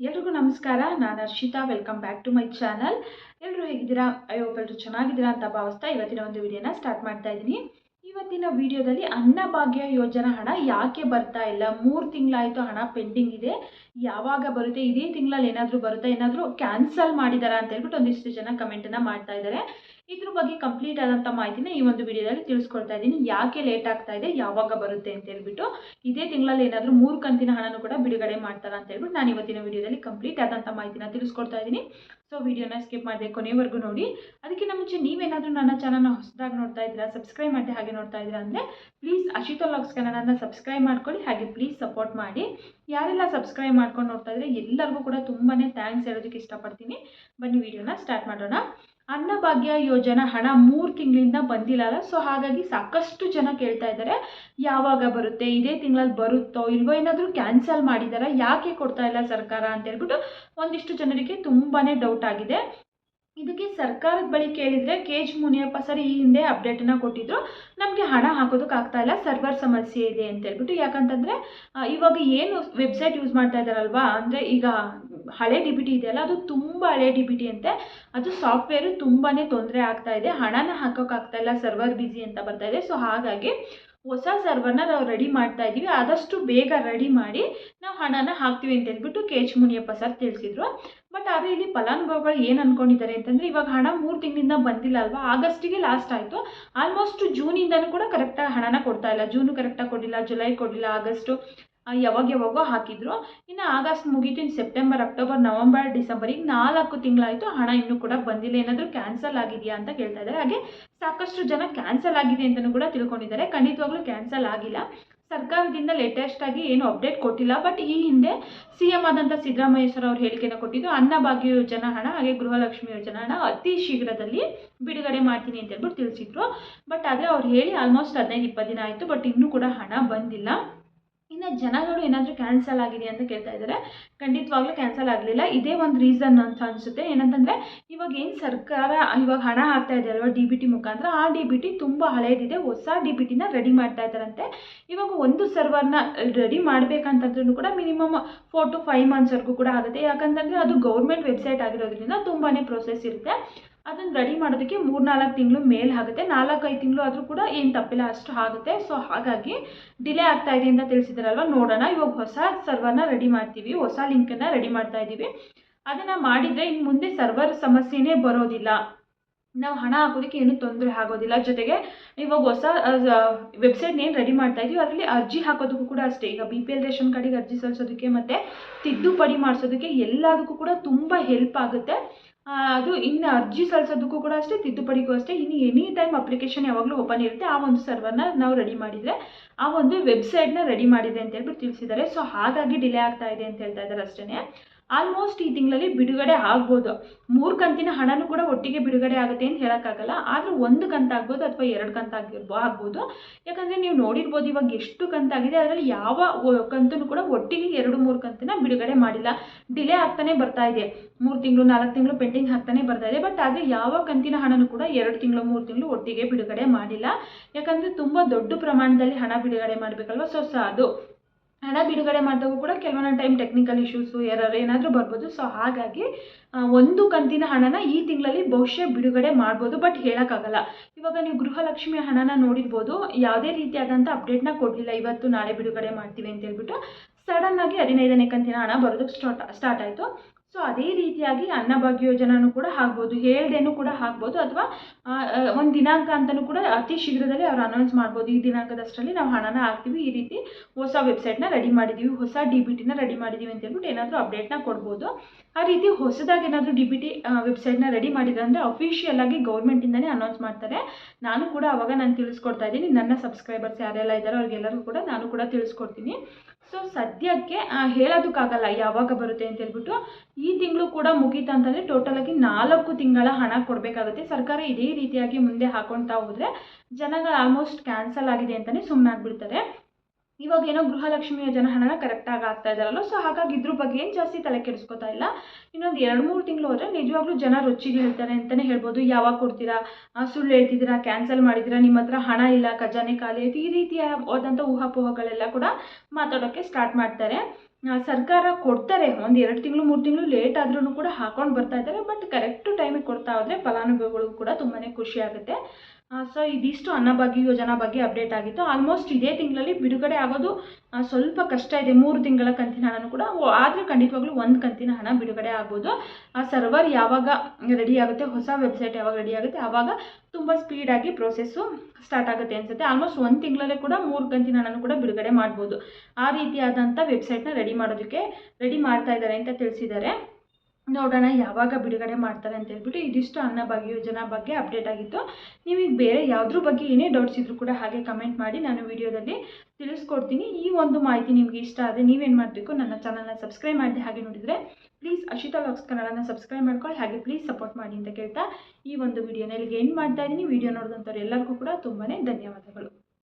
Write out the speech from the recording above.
ಎಲ್ರಿಗೂ ನಮಸ್ಕಾರ. ನಾನು Harshitha welcome back to my channel ಎಲ್ಲರೂ ಹೇಗಿದ್ದೀರಾ? ಅಯ್ಯೋ ಎಲ್ಲರೂ ಚೆನ್ನಾಗಿದ್ದೀರಾ ಅಂತ ಭಾವಿಸ್ತಾ ಇವತ್ತಿನ ಒಂದು ವಿಡಿಯೋನ ಸ್ಟಾರ್ಟ್ ಮಾಡ್ತಾ ಇದ್ದೀನಿ. ಇವತ್ತಿನ ವಿಡಿಯೋದಲ್ಲಿ ಅನ್ನಭಾಗ್ಯ ಯೋಜನಾ ಹಣ ಯಾಕೆ ಬರ್ತಾ ಇಲ್ಲ? ಮೂರು ತಿಂಗಳಾಯಿತು ಹಣ ಪೆಂಡಿಂಗ್ ಇದೆ. ಯಾವಾಗ ಬರುತ್ತೆ? ಇದೇ ತಿಂಗಳಲ್ಲಿ ಏನಾದರೂ ಬರುತ್ತಾ? ಏನಾದರೂ ಕ್ಯಾನ್ಸಲ್ ಮಾಡಿದಾರಾ ಅಂತ ಹೇಳ್ಬಿಟ್ಟು ಒಂದಿಷ್ಟು ಜನ ಕಮೆಂಟನ್ನು ಮಾಡ್ತಾ ಇದ್ದಾರೆ. ಇದ್ರ ಬಗ್ಗೆ ಕಂಪ್ಲೀಟ್ ಆದಂಥ ಮಾಹಿತಿನ ಈ ಒಂದು ವಿಡಿಯೋದಲ್ಲಿ ತಿಳಿಸ್ಕೊಳ್ತಾ ಇದ್ದೀನಿ. ಯಾಕೆ ಲೇಟ್ ಆಗ್ತಾ ಇದೆ, ಯಾವಾಗ ಬರುತ್ತೆ ಅಂತ ಹೇಳ್ಬಿಟ್ಟು ಇದೇ ತಿಂಗಳಲ್ಲಿ ಏನಾದರೂ ಮೂರು ಕಂತಿನ ಹಣನೂ ಕೂಡ ಬಿಡುಗಡೆ ಮಾಡ್ತಾರ ಅಂತ ಹೇಳ್ಬಿಟ್ಟು ನಾನು ಇವತ್ತಿನ ವಿಡಿಯೋದಲ್ಲಿ ಕಂಪ್ಲೀಟ್ ಆದಂಥ ಮಾಹಿತಿನ ತಿಳಿಸ್ಕೊಡ್ತಾ ಇದ್ದೀನಿ. ಸೊ ವಿಡಿಯೋನ ಸ್ಕಿಪ್ ಮಾಡದೆ ಕೊನೆವರೆಗೂ ನೋಡಿ. ಅದಕ್ಕಿಂತ ಮುಂಚೆ ನೀವೇನಾದರೂ ನನ್ನ ಚಾನಲ್ನ ಹೊಸದಾಗಿ ನೋಡ್ತಾ ಇದ್ದೀರಾ ಸಬ್ಸ್ಕ್ರೈಬ್ ಮಾಡಿ ಹಾಗೆ ನೋಡ್ತಾ ಇದ್ದೀರಾ ಅಂದರೆ ಪ್ಲೀಸ್ ಅಶಿತಾ ಲಾಗ್ಸ್ ಕನ್ನಡನ ಸಬ್ಸ್ಕ್ರೈಬ್ ಮಾಡ್ಕೊಳ್ಳಿ, ಹಾಗೆ ಪ್ಲೀಸ್ ಸಪೋರ್ಟ್ ಮಾಡಿ. ಯಾರೆಲ್ಲ ಸಬ್ಸ್ಕ್ರೈಬ್ ಮಾಡ್ಕೊಂಡು ನೋಡ್ತಾ ಇದ್ರೆ ಎಲ್ಲರಿಗೂ ಕೂಡ ತುಂಬಾ ಥ್ಯಾಂಕ್ಸ್ ಹೇಳೋದಕ್ಕೆ ಇಷ್ಟಪಡ್ತೀನಿ. ಬನ್ನಿ ವಿಡಿಯೋನ ಸ್ಟಾರ್ಟ್ ಮಾಡೋಣ. ಅನ್ನಭಾಗ್ಯ ಯೋಜನೆ ಹಣ ಮೂರು ತಿಂಗಳಿಂದ ಬಂದಿಲ್ಲ ಸೊ ಹಾಗಾಗಿ ಸಾಕಷ್ಟು ಜನ ಕೇಳ್ತಾ ಇದ್ದಾರೆ, ಯಾವಾಗ ಬರುತ್ತೆ, ಇದೇ ತಿಂಗಳಲ್ಲಿ ಬರುತ್ತೋ ಇಲ್ವೋ ಏನಾದರೂ ಕ್ಯಾನ್ಸಲ್ ಮಾಡಿದಾರಾ, ಯಾಕೆ ಕೊಡ್ತಾ ಇಲ್ಲ ಸರ್ಕಾರ ಅಂತ ಹೇಳ್ಬಿಟ್ಟು ಒಂದಿಷ್ಟು ಜನರಿಗೆ ತುಂಬಾ ಡೌಟ್ ಆಗಿದೆ. ಇದಕ್ಕೆ ಸರ್ಕಾರದ ಬಳಿ ಕೇಳಿದರೆ ಕೆ ಜಿ ಮುನಿಯಪ್ಪ ಸರ್ ಈ ಹಿಂದೆ ಅಪ್ಡೇಟನ್ನು ಕೊಟ್ಟಿದ್ರು. ನಮಗೆ ಹಣ ಹಾಕೋದಕ್ಕೆ ಆಗ್ತಾ ಇಲ್ಲ ಸರ್ವರ್ ಸಮಸ್ಯೆ ಇದೆ ಅಂತ ಹೇಳ್ಬಿಟ್ಟು. ಯಾಕಂತಂದರೆ ಇವಾಗ ಏನು ವೆಬ್ಸೈಟ್ ಯೂಸ್ ಮಾಡ್ತಾ ಇದ್ದಾರಲ್ವಾ ಅಂದರೆ ಈಗ ಹಳೆ ಡಿ ಬಿ ಟಿ ಇದೆಯಲ್ಲ, ಅದು ತುಂಬ ಹಳೆ ಡಿ ಬಿ ಟಿ ಅಂತೆ. ಅದು ಸಾಫ್ಟ್ವೇರು ತುಂಬಾ ತೊಂದರೆ ಆಗ್ತಾ ಇದೆ. ಹಣನ ಹಾಕೋಕ್ಕಾಗ್ತಾ ಇಲ್ಲ ಸರ್ವರ್ ಬ್ಯುಸಿ ಅಂತ ಬರ್ತಾ ಇದೆ. ಸೊ ಹಾಗಾಗಿ ಹೊಸ ಸರ್ವರ್ನ ನಾವು ರೆಡಿ ಮಾಡ್ತಾ ಇದ್ದೀವಿ ಆದಷ್ಟು ಬೇಗ ರೆಡಿ ಮಾಡಿ ನಾವು ಹಣನ ಹಾಕ್ತೀವಿ ಅಂತ ಹೇಳ್ಬಿಟ್ಟು ಕೆ ಎಚ್ ಮುನಿಯಪ್ಪ ಸರ್ ತಿಳಿಸಿದ್ರು. ಆದರೆ ಇಲ್ಲಿ ಫಲಾನುಭವಿಗಳು ಏನು ಅನ್ಕೊಂಡಿದ್ದಾರೆ ಅಂತಂದರೆ ಇವಾಗ ಹಣ ಮೂರು ತಿಂಗಳಿಂದ ಬಂದಿಲ್ಲ ಅಲ್ವಾ? ಆಗಸ್ಟಿಗೆ ಲಾಸ್ಟ್ ಆಯಿತು. ಆಲ್ಮೋಸ್ಟ್ ಜೂನಿಂದನೂ ಕೂಡ ಕರೆಕ್ಟಾಗಿ ಹಣನ ಕೊಡ್ತಾ ಇಲ್ಲ. ಜೂನು ಕರೆಕ್ಟಾಗಿ ಕೊಡಿಲ್ಲ ಜುಲೈ ಕೊಡಿಲ್ಲ ಆಗಸ್ಟು ಯಾವಾಗ ಯಾವಾಗೋ ಹಾಕಿದ್ರು. ಇನ್ನು ಆಗಸ್ಟ್ ಮುಗೀತು ಸೆಪ್ಟೆಂಬರ್ ಅಕ್ಟೋಬರ್ ನವಂಬರ್ ಡಿಸೆಂಬರ್ ಈಗ ನಾಲ್ಕು ತಿಂಗಳಾಯಿತು ಹಣ ಇನ್ನೂ ಕೂಡ ಬಂದಿಲ್ಲ. ಏನಾದರೂ ಕ್ಯಾನ್ಸಲ್ ಆಗಿದೆಯಾ ಅಂತ ಕೇಳ್ತಾ ಇದ್ದಾರೆ. ಹಾಗೆ ಸಾಕಷ್ಟು ಜನ ಕ್ಯಾನ್ಸಲ್ ಆಗಿದೆ ಅಂತಲೂ ಕೂಡ ತಿಳ್ಕೊಂಡಿದ್ದಾರೆ. ಖಂಡಿತವಾಗ್ಲೂ ಕ್ಯಾನ್ಸಲ್ ಆಗಿಲ್ಲ. ಸರ್ಕಾರದಿಂದ ಲೇಟೆಸ್ಟ್ ಆಗಿ ಏನು ಅಪ್ಡೇಟ್ ಕೊಟ್ಟಿಲ್ಲ. ಬಟ್ ಈ ಹಿಂದೆ ಸಿ ಎಂ ಆದಂಥ ಸಿದ್ದರಾಮಯ್ಯ ಸರ್ ಅವ್ರು ಹೇಳಿಕೆನ ಕೊಟ್ಟಿದ್ದು ಅನ್ನಭಾಗ್ಯ ಯೋಜನಾ ಹಣ ಹಾಗೆ ಗೃಹಲಕ್ಷ್ಮಿ ಯೋಜನಾ ಹಣ ಅತಿ ಶೀಘ್ರದಲ್ಲಿ ಬಿಡುಗಡೆ ಮಾಡ್ತೀನಿ ಅಂತ ಹೇಳ್ಬಿಟ್ಟು ತಿಳಿಸಿದ್ರು. ಬಟ್ ಆದರೆ ಅವ್ರು ಹೇಳಿ ಆಲ್ಮೋಸ್ಟ್ ಹದಿನೈದು, ಇಪ್ಪತ್ತು ದಿನ ಆಯಿತು. ಬಟ್ ಇನ್ನೂ ಕೂಡ ಹಣ ಬಂದಿಲ್ಲ. ಇನ್ನು ಜನಗಳು ಏನಾದರೂ ಕ್ಯಾನ್ಸಲ್ ಆಗಿದೆ ಅಂತ ಕೇಳ್ತಾ ಇದ್ದಾರೆ. ಖಂಡಿತವಾಗ್ಲೂ ಕ್ಯಾನ್ಸಲ್ ಆಗಲಿಲ್ಲ. ಇದೇ ಒಂದು ರೀಸನ್ ಅಂತ ಅನಿಸುತ್ತೆ. ಏನಂತಂದರೆ, ಇವಾಗ ಏನು ಸರ್ಕಾರ ಇವಾಗ ಹಣ ಹಾಕ್ತಾ ಇದೆ ಅಲ್ವಾ ಡಿ ಬಿ ಟಿ ಮುಖಾಂತರ, ಆ ಡಿ ಬಿ ಟಿ ತುಂಬ ಹಳೇದಿದೆ. ಹೊಸ ಡಿ ಬಿ ಟಿನ ರೆಡಿ ಮಾಡ್ತಾ ಇದ್ದಾರಂತೆ. ಇವಾಗ ಒಂದು ಸರ್ವರ್ನ ರೆಡಿ ಮಾಡಬೇಕಂತಂದ್ರೂ ಕೂಡ ಮಿನಿಮಮ್ ಫೋರ್ ಟು ಫೈವ್ ಮಂತ್ಸ್ವರೆಗೂ ಕೂಡ ಆಗುತ್ತೆ. ಯಾಕಂತಂದರೆ ಅದು ಗೌರ್ಮೆಂಟ್ ವೆಬ್ಸೈಟ್ ಆಗಿರೋದ್ರಿಂದ ತುಂಬಾ ಪ್ರೋಸೆಸ್ ಇರುತ್ತೆ. ಅದನ್ನು ರೆಡಿ ಮಾಡೋದಕ್ಕೆ ಮೂರು ನಾಲ್ಕು ತಿಂಗಳು ಮೇಲೆ ಆಗುತ್ತೆ. ನಾಲ್ಕೈದು ತಿಂಗಳು ಆದರೂ ಕೂಡ ಏನು ತಪ್ಪಿಲ್ಲ, ಅಷ್ಟು ಆಗುತ್ತೆ. ಸೊ ಹಾಗಾಗಿ ಡಿಲೇ ಆಗ್ತಾ ಇದೆ ಅಂತ ತಿಳಿಸಿದಾರಲ್ವ? ನೋಡೋಣ. ಇವಾಗ ಹೊಸ ಸರ್ವರ್ನ ರೆಡಿ ಮಾಡ್ತೀವಿ. ಹೊಸ ಲಿಂಕನ್ನು ರೆಡಿ ಮಾಡ್ತಾ ಇದ್ದೀವಿ ಅದನ್ನು ಮಾಡಿದರೆ ಇನ್ನು ಮುಂದೆ ಸರ್ವರ್ ಸಮಸ್ಯೆನೇ ಬರೋದಿಲ್ಲ. ನಾವು ಹಣ ಹಾಕೋದಕ್ಕೆ ಏನೂ ತೊಂದರೆ ಆಗೋದಿಲ್ಲ. ಜೊತೆಗೆ ಇವಾಗ ಹೊಸ ವೆಬ್ಸೈಟ್ ಏನು ರೆಡಿ ಮಾಡ್ತಾ ಇದೀವಿ, ಅದರಲ್ಲಿ ಅರ್ಜಿ ಹಾಕೋದಕ್ಕೂ ಕೂಡ ಅಷ್ಟೇ. ಈಗ ಬಿ ಪಿ ಎಲ್ ರೇಷನ್ ಕಾರ್ಡಿಗೆ ಅರ್ಜಿ ಸಲ್ಲಿಸೋದಕ್ಕೆ ಮತ್ತು ತಿದ್ದುಪಡಿ ಮಾಡಿಸೋದಕ್ಕೆ ಎಲ್ಲದಕ್ಕೂ ಕೂಡ ತುಂಬ ಹೆಲ್ಪ್ ಆಗುತ್ತೆ. ಅದು ಇನ್ನು ಅರ್ಜಿ ಸಲ್ಲಿಸೋದಕ್ಕೂ ಕೂಡ ಅಷ್ಟೇ, ತಿದ್ದುಪಡಿಗೂ ಅಷ್ಟೇ. ಇನ್ನು ಎನಿ ಟೈಮ್ ಅಪ್ಲಿಕೇಶನ್ ಯಾವಾಗಲೂ ಓಪನ್ ಇರುತ್ತೆ. ಆ ಒಂದು ಸರ್ವರ್ನ ನಾವು ರೆಡಿ ಮಾಡಿದರೆ, ಆ ಒಂದು ವೆಬ್ಸೈಟ್ನ ರೆಡಿ ಮಾಡಿದೆ ಅಂತ ಹೇಳ್ಬಿಟ್ಟು ತಿಳಿಸಿದ್ದಾರೆ. ಸೊ ಹಾಗಾಗಿ ಡಿಲೇ ಆಗ್ತಾ ಇದೆ ಅಂತ ಹೇಳ್ತಾ ಇದ್ದಾರೆ ಅಷ್ಟೇ ಆಲ್ಮೋಸ್ಟ್ ಈ ತಿಂಗಳಲ್ಲಿ ಬಿಡುಗಡೆ ಆಗ್ಬೋದು. ಮೂರು ಕಂತಿನ ಹಣನೂ ಕೂಡ ಒಟ್ಟಿಗೆ ಬಿಡುಗಡೆ ಆಗುತ್ತೆ ಅಂತ ಹೇಳೋಕ್ಕಾಗಲ್ಲ. ಆದರೂ ಒಂದು ಕಂತಾಗ್ಬೋದು ಅಥವಾ ಎರಡು ಕಂತಾಗಿರ್ಬೋ ಆಗ್ಬೋದು. ಯಾಕಂದರೆ ನೀವು ನೋಡಿರ್ಬೋದು ಇವಾಗ ಎಷ್ಟು ಕಂತಾಗಿದೆ ಅದರಲ್ಲಿ ಯಾವ ಕಂತೂ ಕೂಡ ಒಟ್ಟಿಗೆ ಎರಡು ಮೂರು ಕಂತಿನ ಬಿಡುಗಡೆ ಮಾಡಿಲ್ಲ. ಡಿಲೇ ಆಗ್ತಾನೆ ಬರ್ತಾ ಇದೆ. ಮೂರು ತಿಂಗಳು, ನಾಲ್ಕು ತಿಂಗಳು ಪೆಂಡಿಂಗ್ ಆಗ್ತಾನೆ ಬರ್ತಾ ಇದೆ. ಬಟ್ ಆದರೆ ಯಾವ ಕಂತಿನ ಹಣನೂ ಕೂಡ ಎರಡು ತಿಂಗಳು, ಮೂರು ತಿಂಗಳು ಒಟ್ಟಿಗೆ ಬಿಡುಗಡೆ ಮಾಡಿಲ್ಲ. ಯಾಕಂದರೆ ತುಂಬ ದೊಡ್ಡ ಪ್ರಮಾಣದಲ್ಲಿ ಹಣ ಬಿಡುಗಡೆ ಮಾಡಬೇಕಲ್ವ? ಸೊ ಸಹ ಅದು. ಹಣ ಬಿಡುಗಡೆ ಮಾಡಿದಾಗ ಕೂಡ ಕೆಲವೊಂದು ಟೈಮ್ ಟೆಕ್ನಿಕಲ್ ಇಶ್ಯೂಸು ಎರರ್ ಏನಾದರೂ ಬರ್ಬೋದು. ಸೊ ಹಾಗಾಗಿ ಒಂದು ಕಂತಿನ ಹಣನ ಈ ತಿಂಗಳಲ್ಲಿ ಬಹುಶಃ ಬಿಡುಗಡೆ ಮಾಡ್ಬೋದು ಬಟ್ ಹೇಳೋಕ್ಕಾಗಲ್ಲ. ಇವಾಗ ನೀವು ಗೃಹಲಕ್ಷ್ಮಿ ಹಣನ ನೋಡಿರ್ಬೋದು. ಯಾವುದೇ ರೀತಿಯಾದಂಥ ಅಪ್ಡೇಟ್ನ ಕೊಡಲಿಲ್ಲ. ಇವತ್ತು ನಾಳೆ ಬಿಡುಗಡೆ ಮಾಡ್ತೀವಿ ಅಂತ ಹೇಳ್ಬಿಟ್ಟು ಸಡನ್ನಾಗಿ ಹದಿನೈದನೇ ಕಂತಿನ ಹಣ ಬರೋದಕ್ಕೆ ಸ್ಟಾರ್ಟ್ ಸ್ಟಾರ್ಟ್ ಆಯಿತು. ಸೊ ಅದೇ ರೀತಿಯಾಗಿ ಅನ್ನಭಾಗ್ಯ ಯೋಜನೆಯೂ ಕೂಡ ಆಗ್ಬೋದು ಹೇಳ್ದೇನು ಕೂಡ ಆಗ್ಬೋದು ಅಥವಾ ಒಂದು ದಿನಾಂಕ ಅಂತಲೂ ಕೂಡ ಅತಿ ಶೀಘ್ರದಲ್ಲಿ ಅವ್ರು ಅನೌನ್ಸ್ ಮಾಡ್ಬೋದು. ಈ ದಿನಾಂಕದಷ್ಟರಲ್ಲಿ ನಾವು ಹಣನ ಹಾಕ್ತೀವಿ. ಈ ರೀತಿ ಹೊಸ ವೆಬ್ಸೈಟ್ನ ರೆಡಿ ಮಾಡಿದ್ದೀವಿ ಹೊಸ ಡಿ ಬಿ ಟಿನ ರೆಡಿ ಮಾಡಿದ್ದೀವಿ ಅಂತ ಹೇಳ್ಬಿಟ್ಟು ಏನಾದರೂ ಅಪ್ಡೇಟ್ನ ಕೊಡ್ಬೋದು. ಆ ರೀತಿ ಹೊಸದಾಗಿ ಏನಾದರೂ ಡಿ ಬಿ ಟಿ ವೆಬ್ಸೈಟ್ನ ರೆಡಿ ಮಾಡಿದ್ರೆ ಅಂದರೆ ಅಫಿಷಿಯಲ್ ಆಗಿ ಗೌರ್ಮೆಂಟಿಂದನೇ ಅನೌನ್ಸ್ ಮಾಡ್ತಾರೆ. ನಾನು ಕೂಡ ಅವಾಗ ನಾನು ತಿಳಿಸ್ಕೊಡ್ತಾ ಇದ್ದೀನಿ. ನನ್ನ ಸಬ್ಸ್ಕ್ರೈಬರ್ಸ್ ಯಾರೆಲ್ಲ ಇದ್ದಾರೋ ಅವ್ರಿಗೆಲ್ಲರಿಗೂ ಕೂಡ ನಾನು ಕೂಡ ತಿಳಿಸ್ಕೊಡ್ತೀನಿ. ಸೊ ಸದ್ಯಕ್ಕೆ ಹೇಳೋದಕ್ಕಾಗಲ್ಲ, ಯಾವಾಗ ಬರುತ್ತೆ ಅಂತ ಹೇಳ್ಬಿಟ್ಟು ಈ ತಿಂಗಳು ಕೂಡ ಮುಗೀತು ಅಂತಂದರೆ ಟೋಟಲಾಗಿ ನಾಲ್ಕು ತಿಂಗಳ ಹಣ ಕೊಡಬೇಕಾಗುತ್ತೆ. ಸರ್ಕಾರ ಇದೇ ರೀತಿಯಾಗಿ ಮುಂದೆ ಹಾಕೊತಾ ಹೋದರೆ, ಜನಗಳು ಆಲ್ಮೋಸ್ಟ್ ಕ್ಯಾನ್ಸಲ್ ಆಗಿದೆ ಅಂತಲೇ ಸುಮ್ಮನಾಗ್ಬಿಡ್ತಾರೆ ಇವಾಗ ಏನೋ ಗೃಹಲಕ್ಷ್ಮಿ ಯೋಜನಾ ಹಣನ ಕರೆಕ್ಟಾಗಿ ಆಗ್ತಾ ಇದ್ದಾರಲ್ಲ ಸೊ ಹಾಗಾಗಿ ಇದ್ರ ಬಗ್ಗೆ ಏನು ಜಾಸ್ತಿ ತಲೆ ಕೆಡಿಸ್ಕೊತಾ ಇಲ್ಲ. ಇನ್ನೊಂದು ಎರಡು ಮೂರು ತಿಂಗಳು ಹೋದರೆ ನಿಜವಾಗ್ಲೂ ಜನ ರೊಚ್ಚಿಗೆ ಹೇಳ್ತಾರೆ ಅಂತಲೇ ಹೇಳ್ಬೋದು. ಯಾವಾಗ ಕೊಡ್ತೀರಾ? ಸುಳ್ಳು ಹೇಳ್ತಿದ್ದೀರಾ? ಕ್ಯಾನ್ಸಲ್ ಮಾಡಿದ್ದೀರಾ? ನಿಮ್ಮ ಹತ್ರ ಹಣ ಇಲ್ಲ, ಖಜಾನೆ ಖಾಲಿ ಆಯಿತು. ಈ ರೀತಿಯ ಹೋದಂಥ ಊಹಾಪೋಹಗಳೆಲ್ಲ ಕೂಡ ಮಾತಾಡೋಕ್ಕೆ ಸ್ಟಾರ್ಟ್ ಮಾಡ್ತಾರೆ. ಸರ್ಕಾರ ಕೊಡ್ತಾರೆ. ಒಂದು ಎರಡು ತಿಂಗಳು, ಮೂರು ತಿಂಗಳು ಲೇಟ್ ಆದ್ರೂ ಕೂಡ ಹಾಕೊಂಡು ಬರ್ತಾ ಇದ್ದಾರೆ. ಬಟ್ ಕರೆಕ್ಟು ಟೈಮಿಗೆ ಕೊಡ್ತಾ ಹೋದರೆ ಫಲಾನುಭವಿಗಳಿಗೂ ಕೂಡ ತುಂಬಾ ಖುಷಿ ಆಗುತ್ತೆ. ಸೊ ಇದಿಷ್ಟು ಅನ್ನಭಾಗ್ಯ ಯೋಜನಾ ಬಗ್ಗೆ ಅಪ್ಡೇಟ್ ಆಗಿತ್ತು. ಆಲ್ಮೋಸ್ಟ್ ಇದೇ ತಿಂಗಳಲ್ಲಿ ಬಿಡುಗಡೆ ಆಗೋದು ಸ್ವಲ್ಪ ಕಷ್ಟ ಇದೆ. ಮೂರು ತಿಂಗಳ ಕಂತಿನ ಹಣನೂ ಕೂಡ ಆದರೆ ಖಂಡಿತವಾಗ್ಲೂ ಒಂದು ಕಂತಿನ ಹಣ ಬಿಡುಗಡೆ ಆಗ್ಬೋದು. ಆ ಸರ್ವರ್ ಯಾವಾಗ ರೆಡಿ ಆಗುತ್ತೆ, ಹೊಸ ವೆಬ್ಸೈಟ್ ಯಾವಾಗ ರೆಡಿ ಆಗುತ್ತೆ ಆವಾಗ ತುಂಬ ಸ್ಪೀಡಾಗಿ ಪ್ರೊಸೆಸ್ಸು ಸ್ಟಾರ್ಟ್ ಆಗುತ್ತೆ ಅನಿಸುತ್ತೆ. ಆಲ್ಮೋಸ್ಟ್ ಒಂದು ತಿಂಗಳಲ್ಲೇ ಕೂಡ ಮೂರು ಕಂತಿನ ಹಣನೂ ಕೂಡ ಬಿಡುಗಡೆ ಮಾಡ್ಬೋದು. ಆ ರೀತಿಯಾದಂಥ ವೆಬ್ಸೈಟ್ನ ರೆಡಿ ಮಾಡೋದಕ್ಕೆ ರೆಡಿ ಮಾಡ್ತಾ ಇದ್ದಾರೆ ಅಂತ ತಿಳಿಸಿದ್ದಾರೆ. ನೋಡೋಣ ಯಾವಾಗ ಬಿಡುಗಡೆ ಮಾಡ್ತಾರೆ ಅಂತ ಹೇಳ್ಬಿಟ್ಟು ಇದಿಷ್ಟು ಅನ್ನಭಾಗ್ಯ ಯೋಜನಾ ಬಗ್ಗೆ ಅಪ್ಡೇಟ್ ಆಗಿತ್ತು. ನಿಮಗೆ ಬೇರೆ ಯಾವುದ್ರ ಬಗ್ಗೆ ಏನೇ ಡೌಟ್ಸ್ ಇದ್ರೂ ಕೂಡ ಹಾಗೆ ಕಮೆಂಟ್ ಮಾಡಿ ನಾನು ವಿಡಿಯೋದಲ್ಲಿ ತಿಳಿಸ್ಕೊಡ್ತೀನಿ. ಈ ಒಂದು ಮಾಹಿತಿ ನಿಮಗೆ ಇಷ್ಟ ಆದರೆ ನೀವೇನು ಮಾಡಬೇಕು ನನ್ನ ಚಾನಲ್ನ ಸಬ್ಸ್ಕ್ರೈಬ್ ಮಾಡಿದೆ ಹಾಗೆ ನೋಡಿದರೆ ಪ್ಲೀಸ್ ಅಶಿತಾ ಲಾಕ್ಸ್ ಕನ್ನಡನ ಸಬ್ಸ್ಕ್ರೈಬ್ ಮಾಡ್ಕೊಳ್ಳಿ. ಹಾಗೆ ಪ್ಲೀಸ್ ಸಪೋರ್ಟ್ ಮಾಡಿ ಅಂತ ಕೇಳ್ತಾ ಈ ಒಂದು ವಿಡಿಯೋನ ಇಲ್ಲಿಗೆ ಏನು ಮಾಡ್ತಾ ಇದ್ದೀನಿ. ವಿಡಿಯೋ ನೋಡಿದಂಥವ್ರು ಎಲ್ಲರಿಗೂ ಕೂಡ ತುಂಬಾ ಧನ್ಯವಾದಗಳು.